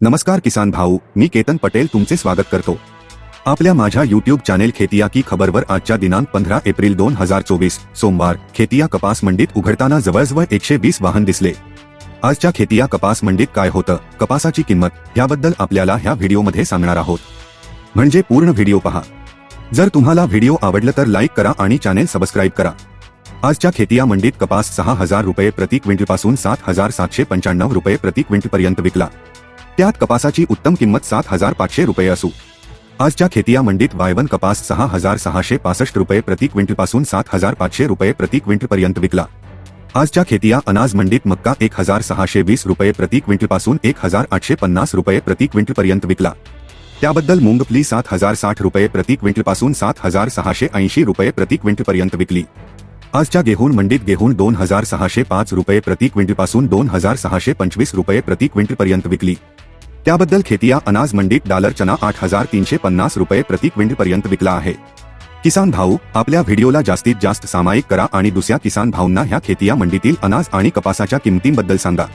नमस्कार किसान भाऊ मी केतन पटेल तुमचे स्वागत करतो. आपल्या माझ्या युट्यूब चॅनेल खेतिया की खबरवर आजच्या दिनांक पंधरा एप्रिल दोन हजार चोवीस सोमवार खेतिया कपास मंडीत उघडताना जवळजवळ एकशे वीस वाहन दिसले. आजच्या खेतिया कपास मंडीत काय होतं कपासाची किंमत याबद्दल आपल्याला ह्या व्हिडिओमध्ये सांगणार आहोत. म्हणजे पूर्ण व्हिडिओ पहा. जर तुम्हाला व्हिडिओ आवडलं तर लाईक करा आणि चॅनेल सबस्क्राईब करा. आजच्या खेतिया मंडीत कपास सहा हजार रुपये प्रति क्विंटलपासून सात हजार सातशे पंच्याण्णव रुपये प्रति क्विंटलपर्यंत विकला. त्यात कपासाची उत्तम किंमत सात हजार पाचशे रुपये असू. आजच्या खेतिया मंडीत वायवन कपास सहा हजार सहाशे पासष्ट रुपये प्रति क्विंटलपासून सात हजार पाचशे रुपये प्रति क्विंटलपर्यंत विकला. आजच्या खेतिया अनाज मंडीत मक्का एक हजार सहाशे वीस रुपये प्रति क्विंटलपासून एक हजार आठशे पन्नास रुपये प्रति क्विंटलपर्यंत विकला. त्याबद्दल मुंगफली सात हजार साठ रुपये प्रति क्विंटलपासून सात हजार सहाशे ऐंशी रुपये प्रति क्विंटलपर्यंत विकली. आजच्या गेहून मंडीत गेहून दोन हजार सहाशे पाच रुपये प्रति क्विंटलपासून दोन हजार सहाशे पंचवीस रुपये प्रति क्विंटलपर्यंत विकली. त्याबद्दल खेतिया अनाज मंडीत डॉलर चना आठ हजार तीनशे पन्नास रुपये प्रति क्विंटलपर्यंत विकला आहे. किसान भाऊ आपल्या व्हिडिओला जास्तीत जास्त सामायिक करा आणि दुसऱ्या किसान भाऊंना ह्या खेतिया मंडीतील अनाज आणि कपासाच्या किमतींबद्दल सांगा.